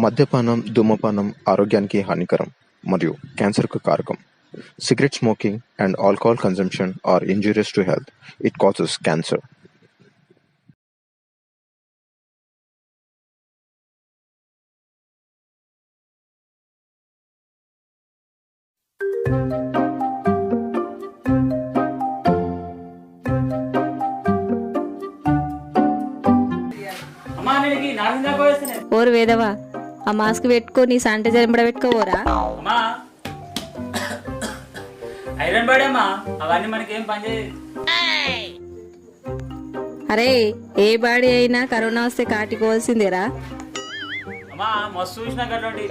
మద్యపానం ధూమపానం ఆరోగ్యానికి హానికరం మరియు క్యాన్సర్కు కారకం cigarette smoking and alcohol consumption are injurious to health it causes cancer ఓరు వేదవా ఆ మాస్క్ పెట్టుకో నీ శానిటైజర్ ఎంబడ పెట్టుకోవరా అమ్మా. ఐరన్ బాడీ అమ్మా. అవన్నీ మనకి ఏం పని చేయదు. అరే ఏ బాడీ అయినా కరోనా వస్తే కాటికోవాల్సిందేరా అమ్మా మస్తు చూసినా కట్టండి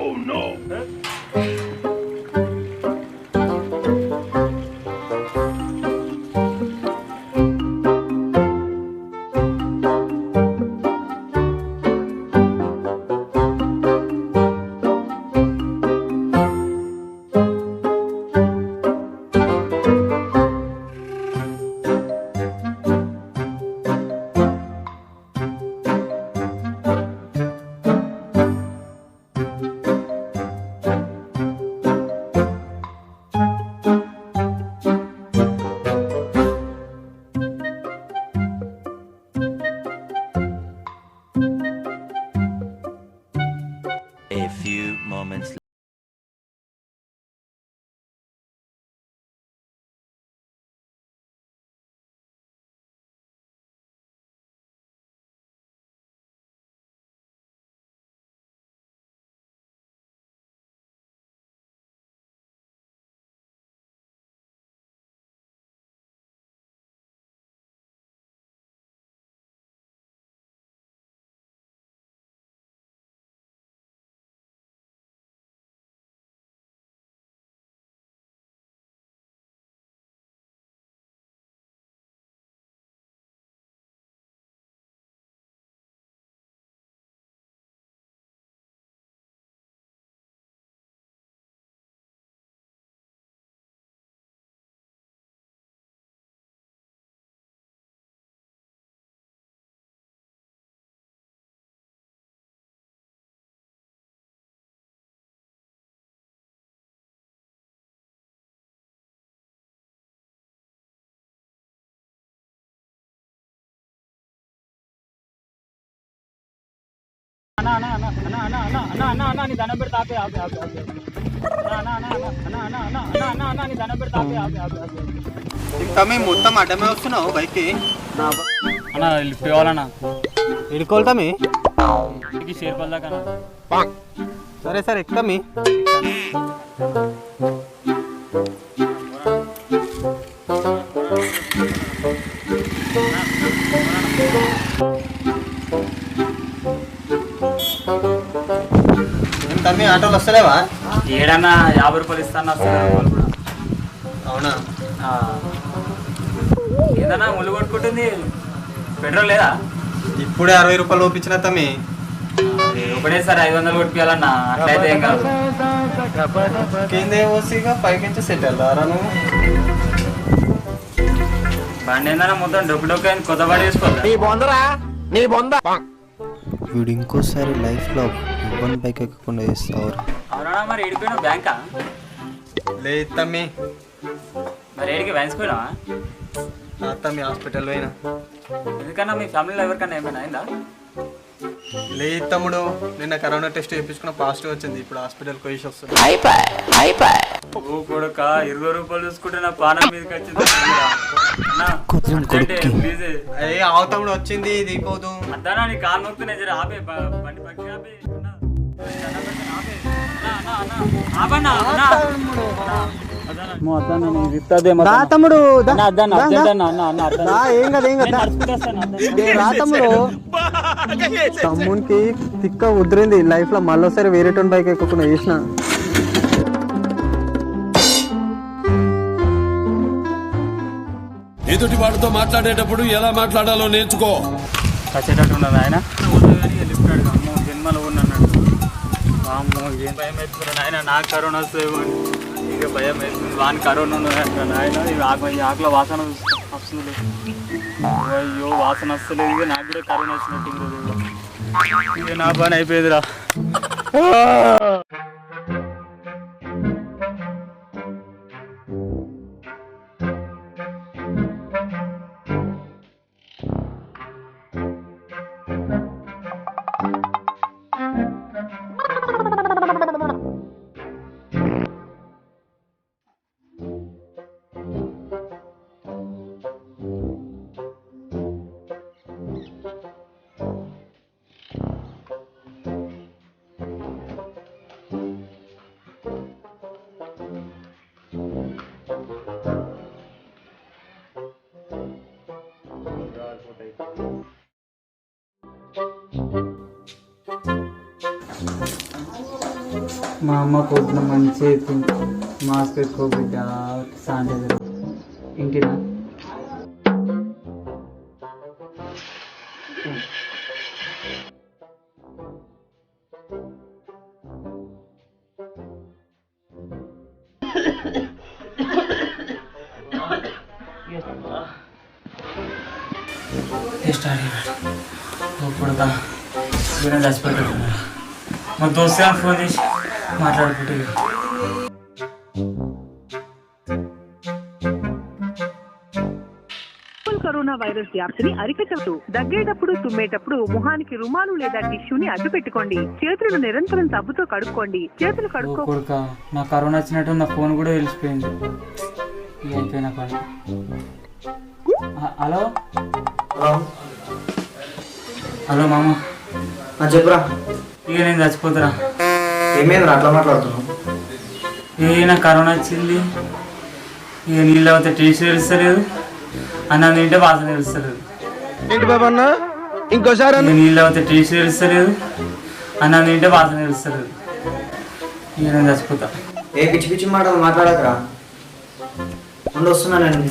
అన్నా అన్నా అన్నా అన్నా అన్నా అన్నా అన్నా అన్నా అన్నా నీ దండం పెడితే ఆపే ఆపే ఆపే ఆపే అన్నా అన్నా అన్నా అన్నా అన్నా అన్నా అన్నా అన్నా అన్నా నీ దండం పెడితే ఆపే ఆపే ఆపే ఆపే ఇంకా మేము మొత్తం అడ్డమే వస్తున్నావు బైక్కి అన్నా లిఫ్ట్ కావాలన్నా ఎడుకోవాలి ఇంటికి షేర్పల్ దాకా సరే సరే ఎక్కుతామి తమ్మి ఆటోలు వస్తలేవా? ఏడన్నా యాభై రూపాయలు ఇస్తాను అవునా? ఆ. ఏందన్నా ముళ్ళు కొట్టుకుంటుంది. పెట్రోల్ లేదా? ఇప్పుడే అరవై రూపాయలు ఒప్పించిన తమ్మి. ఒకటేసారి ఐదు వందలు కొట్టియాలన్నా అట్లయితే ఏం కాదు. కిందే ఓసిగా పైకించి సెట్ వెళ్ళారా నువ్వు. బండి ఏందన్నా మొత్తం డొక్కు డొక్కు అయింది కొత్త బండి తీసుకోవాలి వీడు ఇంకోసారి లైఫ్లో ఇబ్బంది పైకి ఎక్కకుండా చేస్తావు అవునా మరి ఏడిపోయినా బ్యాంకా? లేదు తమ్మి. మరి ఏడికి వేయించుకోయినావా నా తమ్మి హాస్పిటల్ పోయినా. ఎందుకన్నా మీ ఫ్యామిలీలో ఎవరికన్నా ఏమైనా అయిందా? లేదు తమ్ముడు నిన్న కరోనా టెస్ట్ చేయించుకున్న పాజిటివ్ వచ్చింది ఇప్పుడు హాస్పిటల్కి పోయి వస్తుంది ఓ కొడుక ఇరవై రూపాయలు చూసుకుంటే నా పానం మీదకి వచ్చింది అన్నా, కుదిరిన అర్జెంటే, కొడుక్కి. ప్లీజ్ అయ్యే ఆవు తమ్ముడు వచ్చింది దిగిపోదు. అద్దానా నీ కాలు నొక్కునే జర ఆపే బండి పక్కకి ఆపే రాతముడు రాతముడు తమ్మునికి తిక్క ఉదిరింది లైఫ్లో మళ్ళీసారి వేరేటోన్ బైక్ ఎక్కకుండా వేసిన ఎదుటి వాడితో మాట్లాడేటప్పుడు ఎలా మాట్లాడాలో నేర్చుకో. కసేటట్టు ఉన్నది ఆయన. అమ్మో ఏం భయం అవుతుంది ఆయన నాకు కరోనా వస్తుంది ఇక భయం అవుతుంది వాని కరోనా ఉన్నది అంటాడు ఆయన ఆకు ఈ ఆకుల వాసన వస్తుంది. అయ్యో వాసన వస్తలేదు. ఇక నాకు కూడా కరోనా వచ్చినట్టు ఉంది. ఇక నా పని అయిపోయిందిరా. మా అమ్మ పొద్దున మంచి చెప్పింది మాస్క్ పెట్టుకో బిడ్డ శానిటైజర్ ఇంటినా స్టార్ట్ కొడతా వీళ్ళని చచ్చిపెట్టుకున్నా మా దోస్తు గారికి ఫోన్ చేసి మాట్లాడుకుంటే కరోనా వైరస్ వ్యాప్తిని అరికట్టవచ్చు దగ్గేటప్పుడు తుమ్మేటప్పుడు ముఖానికి రుమాలు లేదా టిష్యూని అడ్డు పెట్టుకోండి చేతులను నిరంతరం సబ్బుతో కడుక్కోండి. చేతులు కడుక్కో కొడుక నా కరోనా వచ్చినట్టు నా ఫోన్ కూడా తెలిసిపోయింది ఇక అయిపోయిన పని హలో? హలో. మామ. చెప్పురా. ఇక నేను చచ్చిపోతురా ఏమైందిరా అట్లా మాట్లాడుతున్నావు? ఏ నాకు కరోనా వచ్చింది? ఇక నీళ్ళు అవుతే టేస్ట్ తెలుస్తలేదు. అన్నం తింటే వాసన తెలుస్తలేదు. ఏంటి బాబా అన్న? ఇంకోసారి ఇక నీళ్ళు అవుతే టేస్ట్ తెలుస్తలేదు. అన్నం తింటే వాసన తెలుస్తలేదు. ఇక నేను చచ్చిపోతా. ఏ పిచ్చి పిచ్చి మాటలు మాట్లాడకరా? ఉండి వస్తున్నానండి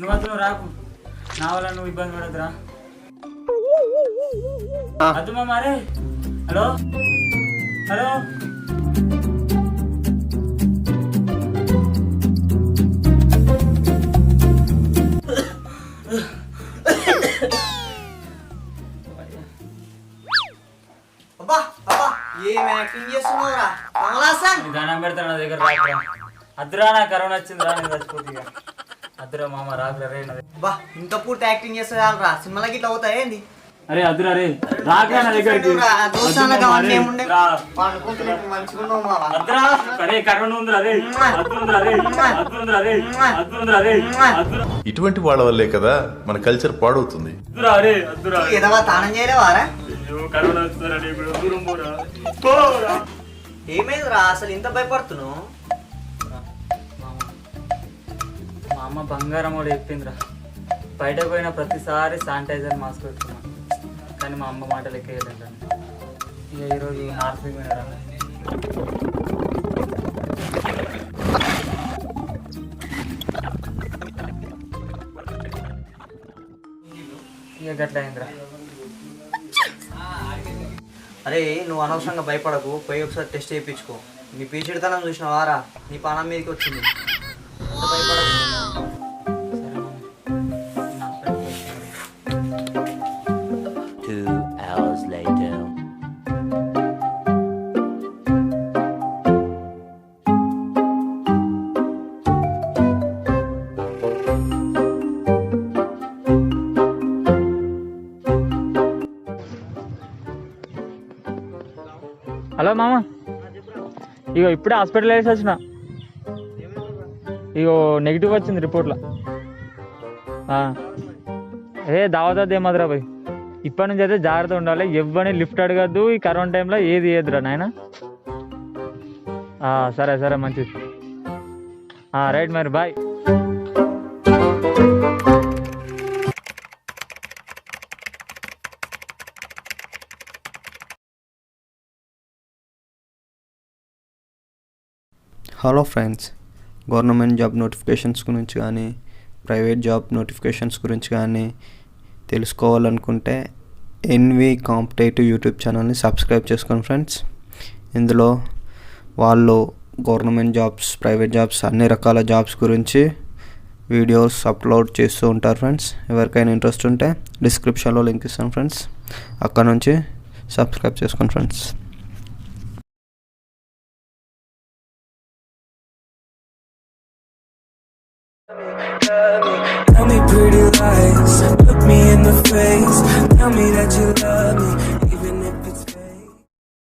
నువ్వు అతను రాకు. నా వల్ల నువ్వు ఇబ్బంది పడదురా అదు మామ అరే హలో? హలో? దండం పెడతా నా దగ్గర రాకురా. అద్దురా నా కరోనా వచ్చింది రా నేను చచ్చిపోతే ఇక అద్దురా మామ రాకురా రే ఇంత పూర్తి యాక్టింగ్ చేస్తే రా సినిమాలకి ఇట్లా అవుతాయి ఏంది? అరే అద్దురా రే రాకురా నా దగ్గరికి. అరే ఇటువంటి వాళ్ళ వల్లే కదా మన కల్చర్ పాడవుతుంది. ఏమైందిరా అసలు ఇంత భయపడుతున్నావు? మా అమ్మ బంగారం కూడా చెప్పిందిరా. బయటకు పోయిన ప్రతిసారి శానిటైజర్ మాస్క్ పెట్టుకున్నా. కానీ మా అమ్మ మాట లెక్క వేయలేదంటాను ఇక ఈరోజు నార్త్ పోయినారా ఇక గట్ల అయిందిరా. అరే నువ్వు అనవసరంగా భయపడకు. పోయి ఒకసారి టెస్ట్ చేయించుకో. నీ పీచిడితనం చూసినావారా నీ పానం మీదకి వచ్చింది. ఎంత హలో మామ. ఇగో ఇప్పుడే హాస్పిటల్ వేసి వచ్చిన. ఇగో నెగిటివ్ వచ్చింది రిపోర్ట్లో ఆ. ఏ దావదా ఏమదిరా భయ్ ఇప్పటి నుంచి అయితే జాగ్రత్త ఉండాలి. ఎవ్వని లిఫ్ట్ అడగద్దు. ఈ కరోనా టైంలో ఏది ఏదిరా నాయన? సరే సరే మంచిది. రైట్ మరి bye. Hello friends government job notifications గురించి కానీ ప్రైవేట్ జాబ్ నోటిఫికేషన్స్ గురించి కానీ తెలుసుకోవాలనుకుంటే ఎన్వి కాంపిటేటివ్ యూట్యూబ్ ఛానల్ని సబ్స్క్రైబ్ చేసుకోండి ఫ్రెండ్స్ ఇందులో వాళ్ళు గవర్నమెంట్ జాబ్స్ ప్రైవేట్ జాబ్స్ అన్ని రకాల జాబ్స్ గురించి వీడియోస్ అప్లోడ్ చేస్తూ ఉంటారు ఫ్రెండ్స్ ఎవరికైనా ఇంట్రెస్ట్ ఉంటే డిస్క్రిప్షన్లో లింక్ ఇస్తాను ఫ్రెండ్స్ అక్కడ నుంచి సబ్స్క్రైబ్ చేసుకోండి friends Tell me pretty lies, look me in the face, tell me that you love me.